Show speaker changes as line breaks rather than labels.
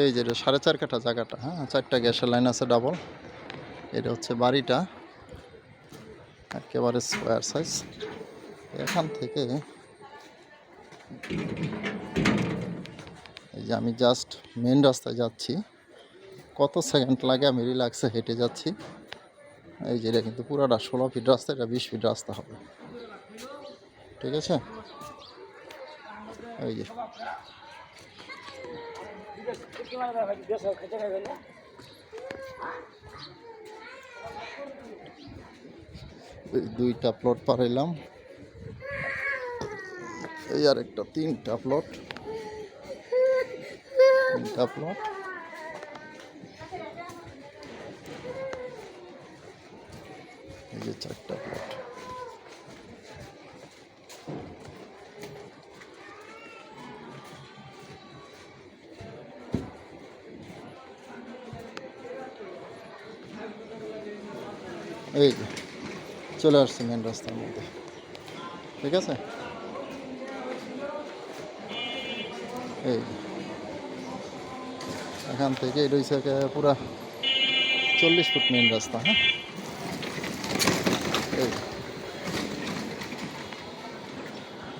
এই যে সাড়ে চার কাঠা জায়গাটা হ্যাঁ? চারটা গ্যাসের লাইন আছে ডাবল এটা হচ্ছে বাড়িটা। একেবারে স্কোয়ার সাইজ এখান থেকে এই যে আমি জাস্ট মেন রাস্তায় যাচ্ছি। কত সেকেন্ড লাগে আমি রিল্যাক্সে হেঁটে যাচ্ছি। এই যে এটা কিন্তু পুরোটা ষোলো ফিট রাস্তা, এটা বিশ ফিট রাস্তা হবে। ঠিক আছে? এই যে দুইটা প্লট পারাইলাম এই আর একটা তিনটা প্লট তিনটা প্লট এই যে চারটা প্লট এই যে, চলে আসছি মেন রাস্তার মধ্যে ঠিক আছে এই এখান থেকে এটা পুরা চল্লিশ ফুট মেন রাস্তা হ্যাঁ।